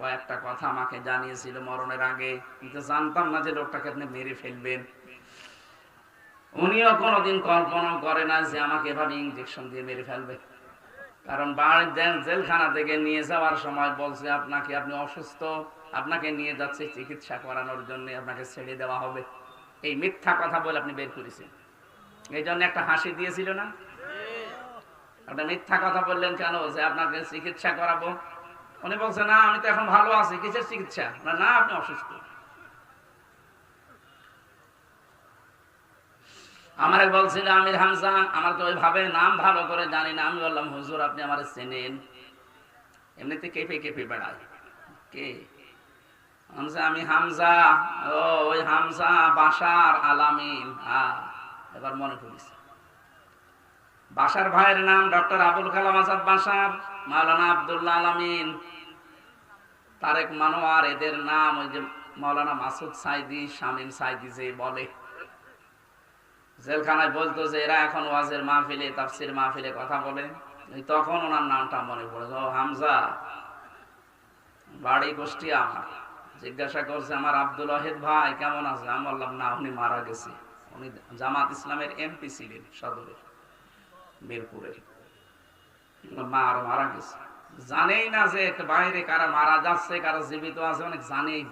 কয়েকটা কথা আমাকে জানিয়েছিল মরণের আগে। কিন্তু জানতাম না যে লোকটাকে আপনি মেরে ফেলবেন। উনিও কোনোদিন কল্পনা করে না যে আমাকে এভাবে ইঞ্জেকশন দিয়ে মেরে ফেলবে। কারণ বাড়ির জেল- জেলখানা থেকে নিয়ে যাওয়ার সময় বলছে, আপনাকে আপনি অসুস্থ, আপনাকে নিয়ে যাচ্ছে চিকিৎসা করানোর জন্য, আপনাকে ছেড়ে দেওয়া হবে। এই মিথ্যা কথা বলে আপনি বের করেছেন। এই জন্য একটা হাসি দিয়েছিল না? একটা মিথ্যা কথা বললেন কেন? যে আপনাকে চিকিৎসা করাবো উনি বলছে, না, আমি তো এখন ভালো আছি, কিসের চিকিৎসা? না না, আপনি অসুস্থ। আমার বলছিল, আমির হামজা, আমার তো ওইভাবে নাম ভালো করে জানি না। আমি বললাম, হুজুর, আপনি আমার চেনেন। এমনিতে কেঁপে কেঁপে বেড়ায়। কে? হামজা আমি হামজা, ও, ওই হামজা বাসার আলামিন। হ্যাঁ এবার মনে পড়েছে। বাসার ভাইয়ের নাম ডক্টর আবুল কালাম আজাদ বাসার মাওলানা আব্দুল্লাহ আলামিন, তারেক মানোয়ার, এদের নাম ওই যে মাওলানা মাসুদ সাইদি, শামীম সাইদি যে বলে। জেলখানায় বলতো যে এরা এখন ওয়াজের মাহফিলে, তাফসির মাহফিলে কথা বলে। তখন ওনার নামটা মনে পড়ে ও হামজা, বাড়ি গোষ্ঠী আমার। জিজ্ঞাসা করছে, আমার আব্দুল ওয়াহিদ ভাই, কেমন আছে? আমি বললাম, না, উনি মারা গেছে। উনি জামাত ইসলামের এমপি ছিলেন সদরে মিরপুরের। মা আরও মারা গেছে। জানেই না যে বাইরে কারা মারা যাচ্ছে, কারা জীবিত আছে, অনেক জানেই।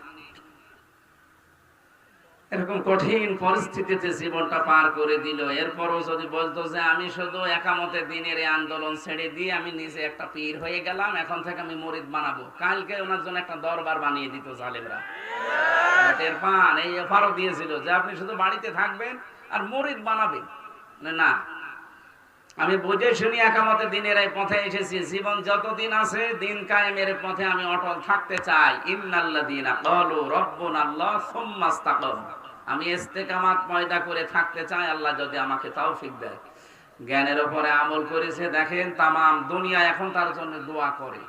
এরকম কঠিন পরিস্থিতিতে জীবনটা পার করে দিল। এরপরও যদি বলতো যে আমি শুধু একামতে দিনের এই আন্দোলন ছেড়ে দিয়ে আমি নিজে একটা পীর হয়ে গেলাম, এখন থেকে আমি মরিদ বানাবো। কালকে ওনার জন্য একটা দরবার বানিয়ে দিত জালেমরা। টের পান, এই অফারও দিয়েছিল যে আপনি শুধু বাড়িতে থাকবেন আর মরিদ বানাবেন। না আমি বুঝে শুনি একামতে দিনের এই পথে এসেছি। জীবন যতদিন আছে, দিন কায়েমের পথে আমি অটল থাকতে চাই। ইন্নাল্লাযীনা ক্বালু রাব্বুনাল্লাহ সুম্মা ইসতাকাম আমি ইস্তেকামাত পয়দা করে থাকতে চাই, আল্লাহ যদি আমাকে তৌফিক দেয়। জ্ঞানের উপরে আমল করেছে, দেখেন, তামাম দুনিয়া এখন তার জন্য দোয়া করে।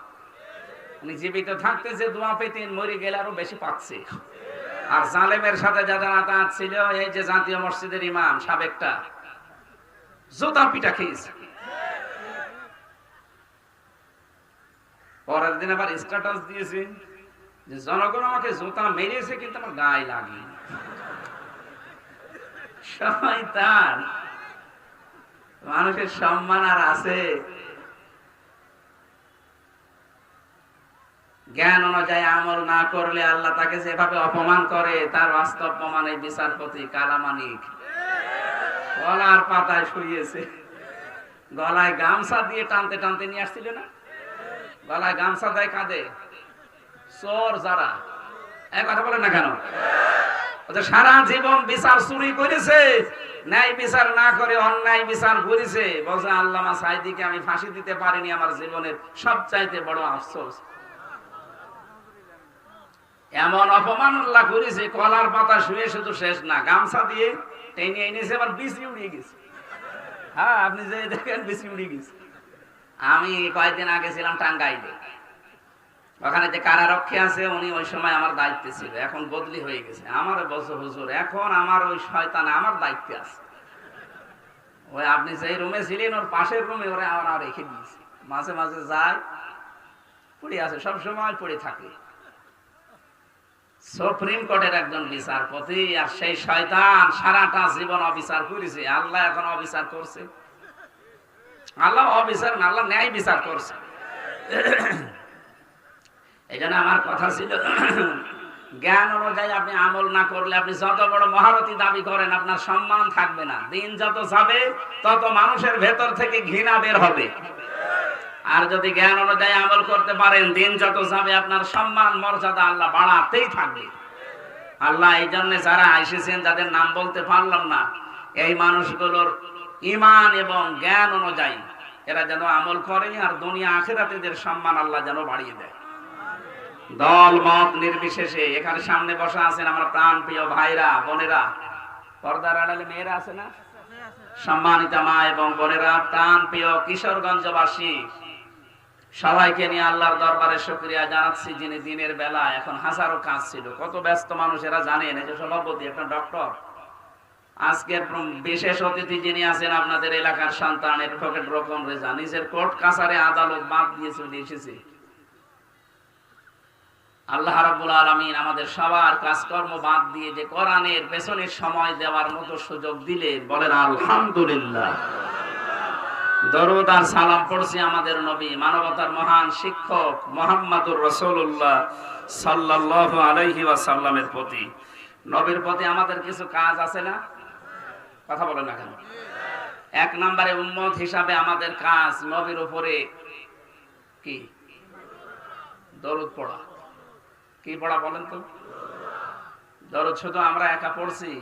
উনি জীবিত থাকতে যে দোয়া পেতেন মরে গেলে আরও বেশি পাচ্ছে। আর জালেমের সাথে যারা আতাত ছিল, এই যে জাতীয় মসজিদের ইমাম, সাবেকটা জোতা পিটা খেয়েছে। পরের দিন আবার স্ট্যাটাস দিয়েছে যে জনগণ আমাকে জোতা মেরেছে কিন্তু আমার গায়ে লাগে সবাই তার মানুষের সম্মান আর আছে। জ্ঞান অনুযায়ী আমল না করলে আল্লাহ তাকে যেভাবে অপমান করে, তার বাস্তব প্রমাণ এই বিচারপতি কালামানিক। গলার পাতায় শুয়েছে গলায় গামছা দিয়ে টানতে টানতে নিয়ে আসছিল না? গলায় গামছা দেয় কাঁদে চোর যারা এক কথা বলেন না কেন? সারা জীবন বিচার চুরি করেছে, ন্যায় বিচার না করে অন্যায় বিচার করেছে। বলছে, আল্লামা সাইদিকে আমি ফাঁসি দিতে পারিনি, আমার জীবনের সবচাইতে বড় আফসোস। এমন অপমান আল্লাহ করেছে, কলার পাতা শুয়ে শুধু শেষ না, গামছা দিয়ে গেছে। হ্যাঁ আমি কয়েকদিন আগে ছিলাম টাঙ্গাইলে। ওখানে যে কারারক্ষী আছে, উনি ওই সময় আমার দায়িত্বে ছিল। এখন বদলি হয়ে গেছে। আমার বছর হুজুর, এখন আমার ওই শয়তান আমার দায়িত্বে আছে। ওই আপনি যে রুমে ছিলেন, ওর পাশের রুমে ওরা আমার রেখে দিয়েছে। মাঝে মাঝে যায়, পড়ে আছে সব সময় পড়ে থাকে। সুপ্রিম কোর্টের একজন বিচারপতি আর সেই শয়তান সারাটা জীবন অবিচার করেছে। আল্লাহ এখন অবিচার করছে। আল্লাহ অবিচার না, আল্লাহ ন্যায় বিচার করছে। এই জন্য আমার কথা ছিল, জ্ঞান অনুযায়ী আপনি আমল না করলে আপনি যত বড় মহারথী দাবি করেন, আপনার সম্মান থাকবে না। দিন যত যাবে, তত মানুষের ভেতর থেকে ঘৃণা বের হবে। আর যদি জ্ঞান অনুযায়ী আমল করতে পারেন, দিন যত যাবে, আপনার সম্মান, মর্যাদা আল্লাহ বাড়াতেই থাকবে। আল্লাহ এই জন্য যারা এসেছেন, যাদের নাম বলতে পারলাম না, এই মানুষগুলোর ইমান এবং জ্ঞান অনুযায়ী এরা যেন আমল করে আর দুনিয়া আখেরাতেদের সম্মান আল্লাহ যেন বাড়িয়ে দেয়। দল, মত নির্বিশেষে এখানে সামনে বসা আছেন আমার প্রাণ প্রিয় ভাইরা, বোনেরা। পর্দার আড়ালে মেয়েরা আছে না? সম্মানিতা মা এবং বোনেরা প্রাণ প্রিয় কিশোরগঞ্জবাসী। সবাইকে নিয়ে আল্লাহর দরবারে শুক্রিয়া জানাচ্ছি যিনি দিনের বেলা এখন হাজারো কাজ ছিল। কত ব্যস্ত মানুষেরা জানেন এই যে সভাপতি, একটা ডক্টর। আজকের বিশেষ অতিথি যিনি আছেন আপনাদের এলাকার সন্তান এডভোকেট রকম রেজা। নিজের কোর্ট কাছারে আদালত বাদ দিয়ে চলে এসেছে। আল্লাহ রাব্বুল আলামিন আমাদের সবার কাজকর্ম বাদ দিয়ে যে কোরআনের পেছনে সময় দেওয়ার মতো সুযোগ দিলে বলেন, আলহামদুলিল্লাহ। দরুদ আর সালাম পড়ছি আমাদের নবী, মানবতার মহান শিক্ষক মোহাম্মদুর রসুল্লাহ সাল্লাল্লাহু আলাইহি ওয়াসাল্লামের প্রতি। নবীর প্রতি আমাদের কিছু কাজ আছে না? কথা বলেন না কেন? এক নম্বরে উম্মত হিসাবে আমাদের কাজ নবীর উপরে কি? দরুদ পড়া। কি পড়া বলেন তো? দরুদ শুধু আমরা একা পড়ছি?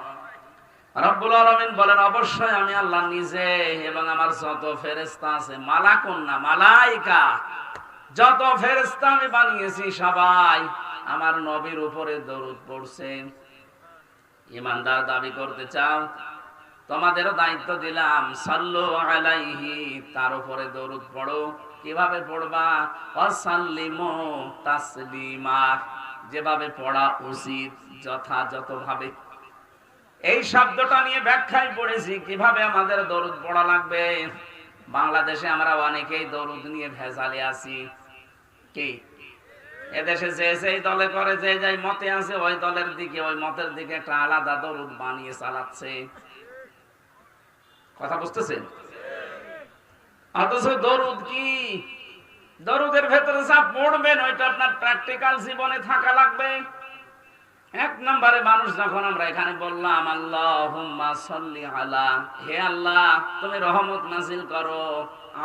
রব্বুল আলামিন বলেন, অবশ্যই আমি আল্লাহ নিজে এবং আমার যত ফেরেশতা আছে, মালাকুন না, মালাইকা। যত ফেরেশতা আমি বানিয়েছি, সবাই আমার নবীর উপরে দরুদ পড়ছেন ইমানদার দাবি করতে চাও? তোমাদেরও দায়িত্ব দিলাম, সাল্লু আলাইহি, তার উপরে দরুদ পড়ো। কীভাবে পড়বা? অসাল্লিমু তাসলিমা। যেভাবে পড়া উচিত, যথাযথভাবে এই শব্দটা নিয়ে ব্যাখ্যায় পড়েছি, কীভাবে আমাদের দরুদ পড়া লাগবে? বাংলাদেশে আমরা অনেকেই দরুদ নিয়ে ভেজালে আছি। কি? এদেশে যে সেই দলে করে, যে যাই মতে আছে, ওই দলের দিকে, ওই মতের দিকে একটা আলাদা দরুদ বানিয়ে চালাচ্ছে। কথা বুঝতেছেন? অথচ দরুদ কি? দরুদের ভেতরে যা পড়বেন, ওইটা আপনার প্র্যাকটিক্যাল জীবনে থাকা লাগবে। এক নম্বরে মানুষ যখন আমরা এখানে বললাম সাল্লি আলা হে আল্লাহ, তুমি রহমত নাজিল করো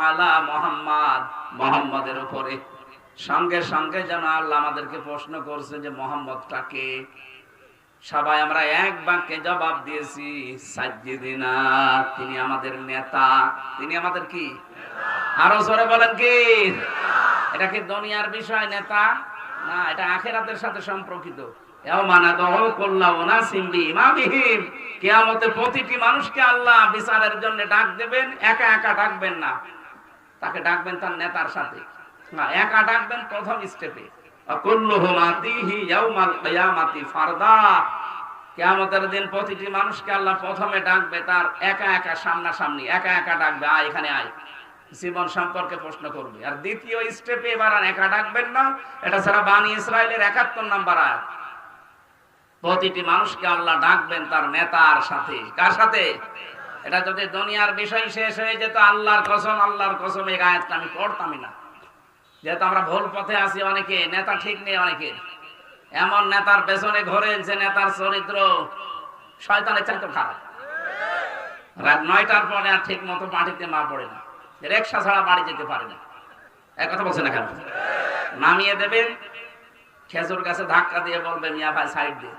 আলা মোহাম্মদ, মোহাম্মদের উপরে। সঙ্গে সঙ্গে যেন আল্লাহ আমাদেরকে প্রশ্ন করছে যে মোহাম্মদটাকে সবাই আমরা এক বাক্যে জবাব দিয়েছি, সাজ্জিদিনা তিনি আমাদের নেতা। তিনি আমাদের কি? আরও জোরে বলেন কি? এটা কি দুনিয়ার বিষয় নেতা? না, এটা আখেরাতের সাথে সম্পর্কিত। প্রতিটি কেয়ামতের দিন প্রতিটি মানুষকে আল্লাহ প্রথমে ডাকবে, তার একা একা সামনাসামনি, একা একা ডাকবে, আয় এখানে আয়। জীবন সম্পর্কে প্রশ্ন করবে। আর দ্বিতীয় স্টেপে এবার আর একা ডাকবেন না। এটা ছাড়া বাণী ইসরায়েলের একাত্তর নাম্বার আয় প্রতিটি মানুষকে আল্লাহ ডাকবেন তার নেতার সাথে। কার সাথে? এটা যদি দুনিয়ার বিষয় শেষ হয়ে যেত, আল্লাহর কসম আল্লাহর কসম, এই আয়াতটা আমি পড়তামই না। যেহেতু আমরা ভুল পথে আছি অনেকে, নেতা ঠিক নেই অনেকে। এমন নেতার পেছনে ঘোরেন যে নেতার চরিত্র শয়তানের চাইতে খারাপ। রাত নয়টার পরে আর ঠিক মতো মাটিতে মা পড়ে না। রেকশা ছাড়া বাড়ি যেতে পারে না। এক কথা বলছে না কেন? নামিয়ে দেবেন, খেজুর গাছে ধাক্কা দিয়ে বলবেন মিয়া ভাই, সাইড দিয়ে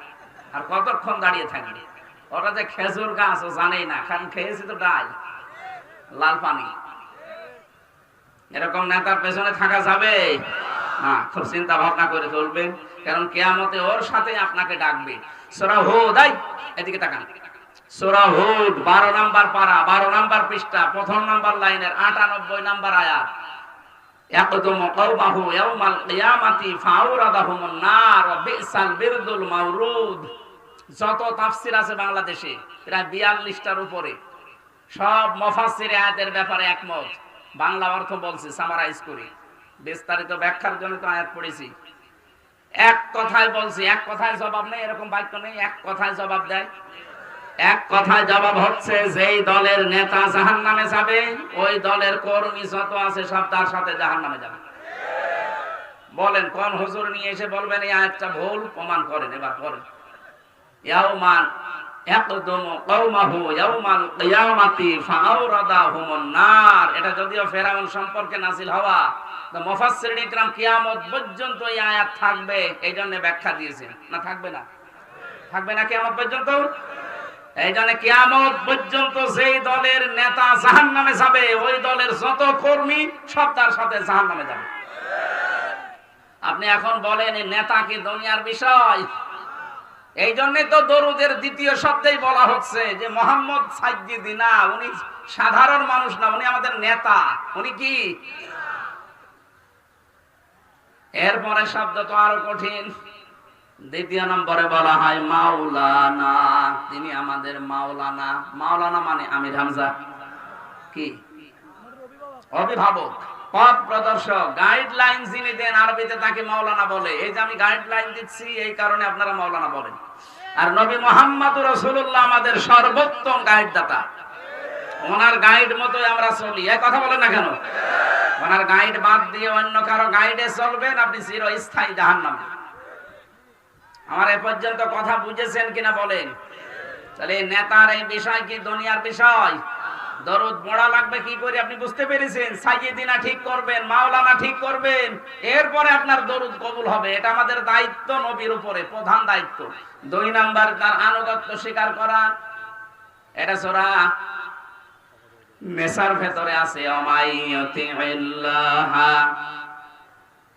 আর কতক্ষণ দাঁড়িয়ে থাকবে ওরা যে খেজুর গাছ, ও জানেই না, কারণ খেয়েছি তো ডাল, লাল পানি। এরকম নেতার পেছনে থাকা যাবে? না, খুব চিন্তা ভাবনা করে চলবেন কারণ কেয়ামতে ওর সাথে আপনাকে ডাকবে। সোরা হুদাই এদিকে তাকান। সোরা হুদ, বারো নাম্বার পারা, বারো নাম্বার পৃষ্ঠা, প্রথম নাম্বার লাইনের আটানব্বই নাম্বার আয়াত। যত তাফসীর আছে বাংলাদেশে, প্রায় 42টার উপরে। সব মুফাসসির আয়াতের ব্যাপারে একমত। বাংলা অর্থ সামারাইজ করি। বিস্তারিত ব্যাখ্যার জন্য তো আয়াত পড়েছি। এক কথায় বলছি, এক কথায় জবাব নেই, এরকম বাক্য নেই, এক কথায় জবাব দেয়। এক কথায় জবাব হচ্ছে, যেই দলের নেতা জাহান নামে যাবে, ওই দলের কর্মী যত আছে সব তার সাথে জাহান নামে যাবে। বলেন, কোন হুজুর নিয়ে এসে বলবেন আয়াতটা ভুল, প্রমাণ করেন, এবার করেন এটা যদিও ফেরাউন সম্পর্কে হওয়া কিয়ামত পর্যন্ত থাকবে ব্যাখ্যা না, থাকবে না? থাকবে না পর্যন্ত? এই জন্য কিয়ামত পর্যন্ত যেই দলের নেতা জাহান নামে যাবে, ওই দলের যত কর্মী সব তার সাথে জাহান নামে যাবে। আপনি এখন বলেন নেতা কি দুনিয়ার বিষয়? এই জন্যই তো দরুদের দ্বিতীয় শব্দেই বলা হচ্ছে যে মোহাম্মদ সাজ্জিদি না, উনি সাধারণ মানুষ না, উনি আমাদের নেতা। উনি কি? এরপরে শব্দ তো আরও কঠিন। দ্বিতীয় নম্বরে বলা হয়, মাওলানা তিনি আমাদের মাওলানা মাওলানা মানে আমির হামজা। কি? অভিভাবক, পথ প্রদর্শক গাইডলাইন যিনি দেন আরবিতে তাকে মাওলানা বলে। এই যে আমি গাইডলাইন দিচ্ছি, এই কারণে আপনারা মাওলানা বলেন। আর নবী মোহাম্মদ রসুল্লাহ আমাদের সর্বোত্তম গাইড দাতা ওনার গাইড মতোই আমরা চলি। এই কথা বলেন না কেন? ওনার গাইড বাদ দিয়ে অন্য কারও গাইডে চলবেন, আপনি চিরস্থায়ী জাহান্নাম। আমার এ পর্যন্ত কথা বুঝেছেন কিনা বলেন? তাহলে নেতার এই বিষয় কি দুনিয়ার বিষয়? দরদ মোড়া লাগবে কি করে আপনি বুঝতে পেরেছেন? সাইয়েদিনা ঠিক করবেন, মাওলানা ঠিক করবেন। এরপরে আপনার দরুদ কবুল হবে। এটা আমাদের দায়িত্ব নবীর উপরে, প্রধান দায়িত্ব। দুই নাম্বার, তার আনুগত্য স্বীকার করা। এটা সোরা নেশার ভেতরে আছে অমাইয়তি ইল্লাহা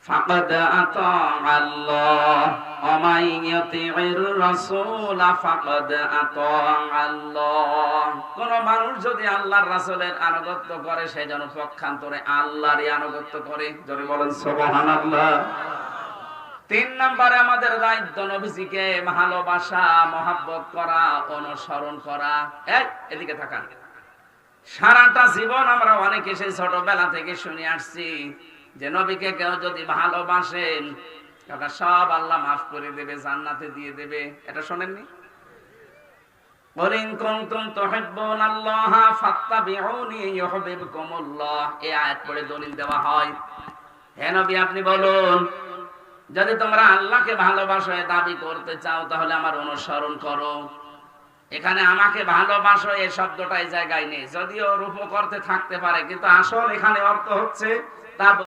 ফাকাদ আতা আল্লাহ আমাদের দায়িত্ব নবীজিকে ভালোবাসা, মহাব্বত করা, অনুসরণ করা। এই, এদিকে থাকা সারাটা জীবন আমরা অনেকে সেই ছোটবেলা থেকে শুনে আসছি যে নবীকে কেউ যদি ভালোবাসেন ওটা সব আল্লাহ মাফ করে দেবে, জান্নাতে দিয়ে দেবে। এটা শোনেননি? যদি তোমরা আল্লাহকে ভালোবাসো দাবি করতে চাও, তাহলে আমার অনুসরণ করো। এখানে আমাকে ভালোবাসো এই শব্দটা জায়গায় নেই। যদিও রূপক অর্থে থাকতে পারে, কিন্তু আসল এখানে অর্থ হচ্ছে, তা